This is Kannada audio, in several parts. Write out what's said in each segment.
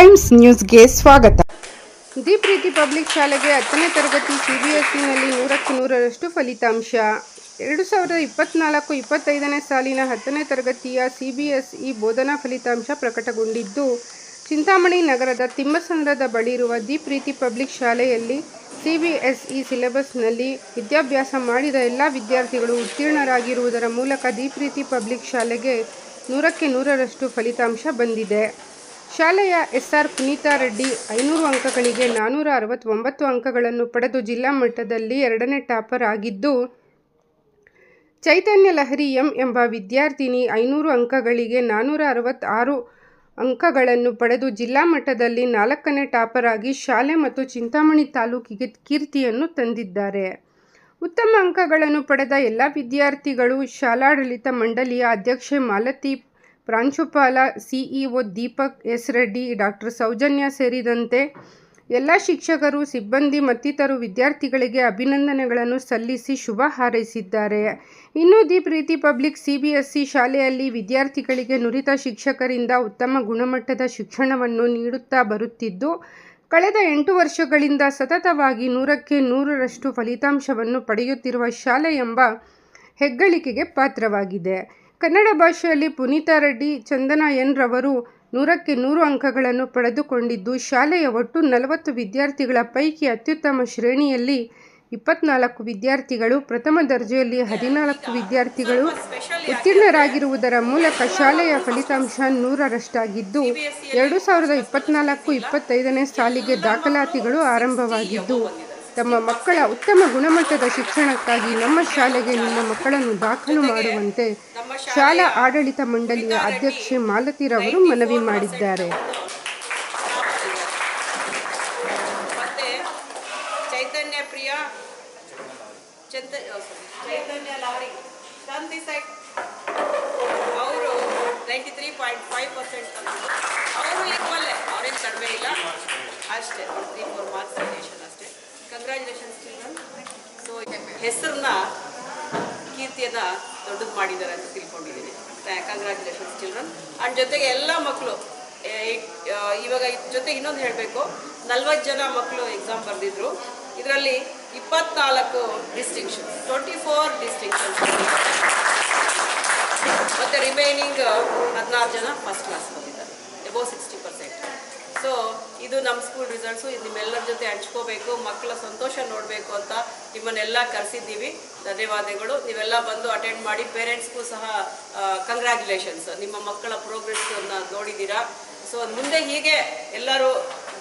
ಟೈಮ್ಸ್ ನ್ಯೂಸ್ಗೆ ಸ್ವಾಗತ. ದೀಪ್ ರೀತಿ ಪಬ್ಲಿಕ್ ಶಾಲೆಗೆ ಹತ್ತನೇ ತರಗತಿ ಸಿಬಿಎಸ್ಇನಲ್ಲಿ ನೂರಕ್ಕೆ ನೂರರಷ್ಟು ಫಲಿತಾಂಶ. ಎರಡು ಸಾವಿರದ ಇಪ್ಪತ್ನಾಲ್ಕು ಇಪ್ಪತ್ತೈದನೇ ಸಾಲಿನ ಹತ್ತನೇ ತರಗತಿಯ ಸಿಬಿಎಸ್ಇ ಬೋಧನಾ ಫಲಿತಾಂಶ ಪ್ರಕಟಗೊಂಡಿದ್ದು, ಚಿಂತಾಮಣಿ ನಗರದ ತಿಮ್ಮಸಂದ್ರದ ಬಳಿ ಇರುವ ದೀಪ್ ರೀತಿ ಪಬ್ಲಿಕ್ ಶಾಲೆಯಲ್ಲಿ ಸಿಬಿಎಸ್ಇ ಸಿಲೆಬಸ್ನಲ್ಲಿ ವಿದ್ಯಾಭ್ಯಾಸ ಮಾಡಿದ ಎಲ್ಲ ವಿದ್ಯಾರ್ಥಿಗಳು ಉತ್ತೀರ್ಣರಾಗಿರುವುದರ ಮೂಲಕ ದೀಪ್ ರೀತಿ ಪಬ್ಲಿಕ್ ಶಾಲೆಗೆ ನೂರಕ್ಕೆ ನೂರರಷ್ಟು ಫಲಿತಾಂಶ ಬಂದಿದೆ. ಶಾಲೆಯ ಎಸ್ಆರ್ ಪುನೀತಾ ರೆಡ್ಡಿ ಐನೂರು ಅಂಕಗಳಿಗೆ ನಾನ್ನೂರ ಅರವತ್ತೊಂಬತ್ತು ಅಂಕಗಳನ್ನು ಪಡೆದು ಜಿಲ್ಲಾ ಮಟ್ಟದಲ್ಲಿ ಎರಡನೇ ಟಾಪರ್ ಆಗಿದ್ದು, ಚೈತನ್ಯ ಲಹರಿ ಎಂ ಎಂಬ ವಿದ್ಯಾರ್ಥಿನಿ ಐನೂರು ಅಂಕಗಳಿಗೆ ನಾನ್ನೂರ ಅರವತ್ತಾರು ಅಂಕಗಳನ್ನು ಪಡೆದು ಜಿಲ್ಲಾ ಮಟ್ಟದಲ್ಲಿ ನಾಲ್ಕನೇ ಟಾಪರ್ ಆಗಿ ಶಾಲೆ ಮತ್ತು ಚಿಂತಾಮಣಿ ತಾಲೂಕಿಗೆ ಕೀರ್ತಿಯನ್ನು ತಂದಿದ್ದಾರೆ. ಉತ್ತಮ ಅಂಕಗಳನ್ನು ಪಡೆದ ಎಲ್ಲ ವಿದ್ಯಾರ್ಥಿಗಳು ಶಾಲಾಡಳಿತ ಮಂಡಳಿಯ ಅಧ್ಯಕ್ಷೆ ಮಾಲತಿ ಪ್ರಾಂಶುಪಾಲ CEO Deepak S Reddy doctor Soujanya ಸೇರಿದಂತೆ ಎಲ್ಲ ಶಿಕ್ಷಕರು, ಸಿಬ್ಬಂದಿ ಮತ್ತಿತರರು ವಿದ್ಯಾರ್ಥಿಗಳಿಗೆ ಅಭಿನಂದನೆಗಳನ್ನು ಸಲ್ಲಿಸಿ ಶುಭ ಹಾರೈಸಿದ್ದಾರೆ. ಇನ್ನು ದಿ ಪ್ರೀತಿ ಪಬ್ಲಿಕ್ ಸಿ ಶಾಲೆಯಲ್ಲಿ ವಿದ್ಯಾರ್ಥಿಗಳಿಗೆ ನುರಿತ ಶಿಕ್ಷಕರಿಂದ ಉತ್ತಮ ಗುಣಮಟ್ಟದ ಶಿಕ್ಷಣವನ್ನು ನೀಡುತ್ತಾ ಬರುತ್ತಿದ್ದು, ಕಳೆದ ಎಂಟು ವರ್ಷಗಳಿಂದ ಸತತವಾಗಿ ನೂರಕ್ಕೆ ನೂರರಷ್ಟು ಫಲಿತಾಂಶವನ್ನು ಪಡೆಯುತ್ತಿರುವ ಶಾಲೆ ಎಂಬ ಹೆಗ್ಗಳಿಕೆಗೆ ಪಾತ್ರವಾಗಿದೆ. ಕನ್ನಡ ಭಾಷೆಯಲ್ಲಿ ಪುನೀತಾ ರೆಡ್ಡಿ, ಚಂದನ ಎನ್ ರವರು ನೂರಕ್ಕೆ ನೂರು ಅಂಕಗಳನ್ನು ಪಡೆದುಕೊಂಡಿದ್ದು, ಶಾಲೆಯ ಒಟ್ಟು ನಲವತ್ತು ವಿದ್ಯಾರ್ಥಿಗಳ ಪೈಕಿ ಅತ್ಯುತ್ತಮ ಶ್ರೇಣಿಯಲ್ಲಿ ಇಪ್ಪತ್ನಾಲ್ಕು ವಿದ್ಯಾರ್ಥಿಗಳು, ಪ್ರಥಮ ದರ್ಜೆಯಲ್ಲಿ ಹದಿನಾಲ್ಕು ವಿದ್ಯಾರ್ಥಿಗಳು ಉತ್ತೀರ್ಣರಾಗಿರುವುದರ ಮೂಲಕ ಶಾಲೆಯ ಫಲಿತಾಂಶ ನೂರರಷ್ಟಾಗಿದ್ದು, ಎರಡು ಸಾವಿರದ ಇಪ್ಪತ್ನಾಲ್ಕು ಇಪ್ಪತ್ತೈದನೇ ಸಾಲಿಗೆ ದಾಖಲಾತಿಗಳು ಆರಂಭವಾಗಿದ್ದು ತಮ್ಮ ಮಕ್ಕಳ ಉತ್ತಮ ಗುಣಮಟ್ಟದ ಶಿಕ್ಷಣಕ್ಕಾಗಿ ನಮ್ಮ ಶಾಲೆಗೆ ನಿಮ್ಮ ಮಕ್ಕಳನ್ನು ದಾಖಲು ಮಾಡುವಂತೆ ಶಾಲಾ ಆಡಳಿತ ಮಂಡಳಿಯ ಅಧ್ಯಕ್ಷೆ ಮಾಲತಿರವರು ಮನವಿ ಮಾಡಿದ್ದಾರೆ. ಅಷ್ಟೇ three four marks congratulations children so ಹೆಸರನ್ನ ಕೀರ್ತಿಯನ್ನ ದೊಡ್ಡದು ಮಾಡಿದ್ದಾರೆ ಅಂತ ತಿಳ್ಕೊಂಡಿದ್ದೀನಿ ಕಂಗ್ರ್ಯಾಚುಲೇಷನ್ಸ್ ಚಿಲ್ಡ್ರನ್ ಅಂಡ್ ಜೊತೆಗೆ ಎಲ್ಲ ಮಕ್ಕಳು ಇವಾಗ ಜೊತೆಗೆ ಇನ್ನೊಂದು ಹೇಳಬೇಕು. ನಲ್ವತ್ತು ಜನ ಮಕ್ಕಳು ಎಕ್ಸಾಮ್ ಬರೆದಿದ್ರು. ಇದರಲ್ಲಿ ಇಪ್ಪತ್ನಾಲ್ಕು ಡಿಸ್ಟಿಂಕ್ಷನ್ ಟ್ವೆಂಟಿ ಫೋರ್ ಡಿಸ್ಟಿಂಕ್ಷನ್ ಮತ್ತು ರಿಮೈನಿಂಗ್ ಹದಿನಾರು ಜನ ಫಸ್ಟ್ ಕ್ಲಾಸ್ ಬಂದಿದ್ದಾರೆ ಎಬೋ ಸಿಕ್ಸ್ಟಿ ಪರ್ಸೆಂಟ್ ಸೊ ಇದು ನಮ್ಮ ಸ್ಕೂಲ್ ರಿಸಲ್ಟ್ಸು ಇದು ನಿಮ್ಮೆಲ್ಲರ ಜೊತೆ ಹಂಚ್ಕೋಬೇಕು, ಮಕ್ಕಳ ಸಂತೋಷ ನೋಡಬೇಕು ಅಂತ ನಿಮ್ಮನ್ನೆಲ್ಲ ಕರೆಸಿದ್ದೀವಿ. ಧನ್ಯವಾದಗಳು. ನೀವೆಲ್ಲ ಬಂದು ಅಟೆಂಡ್ ಮಾಡಿ ಪೇರೆಂಟ್ಸ್ಗೂ ಸಹ ಕಂಗ್ರ್ಯಾಚುಲೇಷನ್ಸ್ ನಿಮ್ಮ ಮಕ್ಕಳ ಪ್ರೋಗ್ರೆಸ್ಸನ್ನು ನೋಡಿದ್ದೀರಾ. ಸೊ ಮುಂದೆ ಹೀಗೆ ಎಲ್ಲರೂ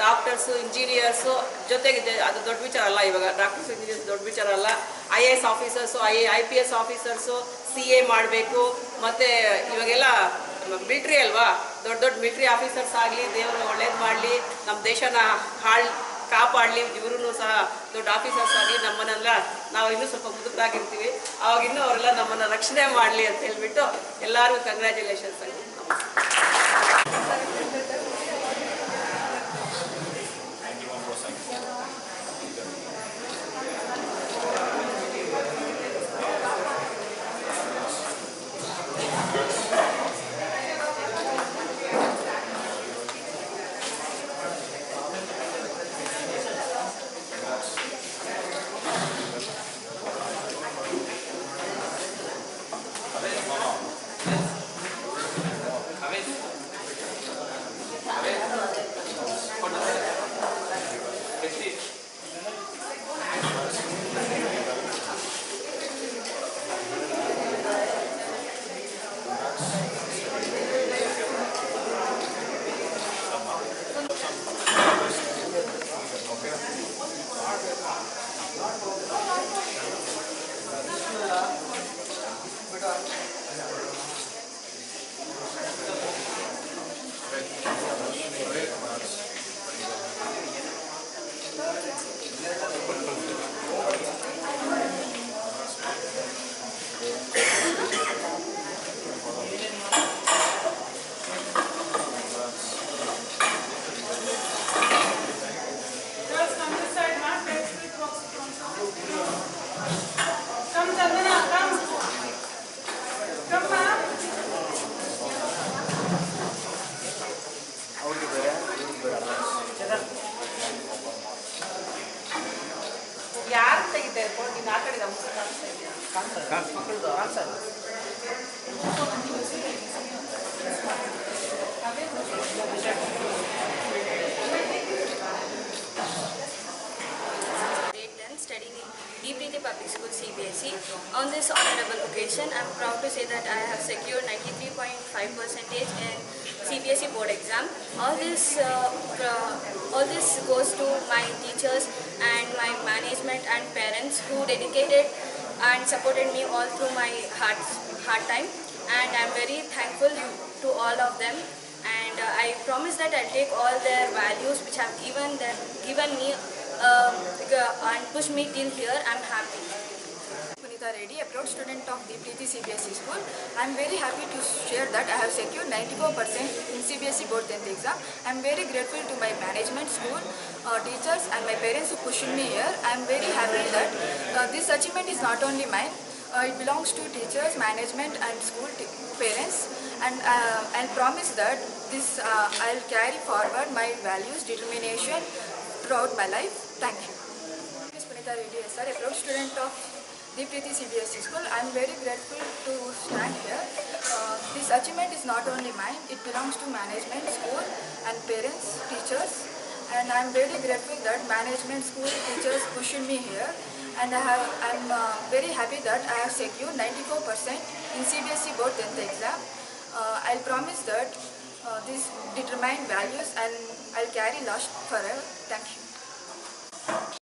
ಡಾಕ್ಟರ್ಸು ಇಂಜಿನಿಯರ್ಸು ಜೊತೆಗೆ ಅದು ದೊಡ್ಡ ವಿಚಾರ ಅಲ್ಲ ಇವಾಗ. ಡಾಕ್ಟರ್ಸ್ ಇಂಜಿನಿಯರ್ಸ್ ದೊಡ್ಡ ವಿಚಾರ ಅಲ್ಲ. I A S officers I I P S officers C A ಮಾಡಬೇಕು. ಮತ್ತು ಇವಾಗೆಲ್ಲ ಮಿಲ್ಟ್ರಿ ಅಲ್ವಾ? ದೊಡ್ಡ ದೊಡ್ಡ ಮಿಲ್ಟ್ರಿ ಆಫೀಸರ್ಸ್ ಆಗಲಿ, ದೇವರು ಒಳ್ಳೇದು ಮಾಡಲಿ ನಮ್ಮ ದೇಶನ ಹಾಳು ಕಾಪಾಡಲಿ ಇವರು ಸಹ ದೊಡ್ಡ ಆಫೀಸರ್ಸ್ ಆಗಲಿ, ನಮ್ಮನ್ನೆಲ್ಲ ನಾವು ಇನ್ನೂ ಸ್ವಲ್ಪ ಮುದುಕಾಗಿರ್ತೀವಿ ಅವಾಗ ಇನ್ನೂ ಅವರೆಲ್ಲ ನಮ್ಮನ್ನು ರಕ್ಷಣೆ ಮಾಡಲಿ ಅಂತ ಹೇಳ್ಬಿಟ್ಟು ಎಲ್ಲರಿಗೂ ಕಂಗ್ರ್ಯಾಚುಲೇಷನ್ಸ್ ಆಗಿ ಮಕ್ಕಳದು answer grade 10 studying in Deepriti Public School CBSE. On this honorable occasion, I am proud to say that I have secured 93.5 percentage in CBSE board exam. All this, uh, all this goes to my teachers and my management and parents who dedicated and supported me all through my hard, hard time. And I am very thankful to all of them and uh, I promise that I'll take all their values which have given them, given me um, and push me till here. I'm happy. Punita Reddy, a proud student of Deepriti CBSE school. I am very happy to share that I have secured 94% in CBSE board 10th exam. I am very grateful to my management, school, uh, teachers and my parents who pushed me here. I am very happy that uh, this achievement is not only mine, uh, it belongs to teachers, management and school parents. And uh, I'll promise that this uh, I'll carry forward my values, determination throughout my life. Thank you. name is Punita Reddy sir, a proud student of Deepriti CBSE school. I am very grateful to stand here. Uh, this achievement is not only mine, it belongs to management, school and parents, teachers. And I am very grateful that management, school, teachers pushed me here. And I have, I'm uh, very happy that I have secured 94% in CBSE board 10th exam. Uh, I'll promise that uh, these determine values and I'll carry last forever. Thank you.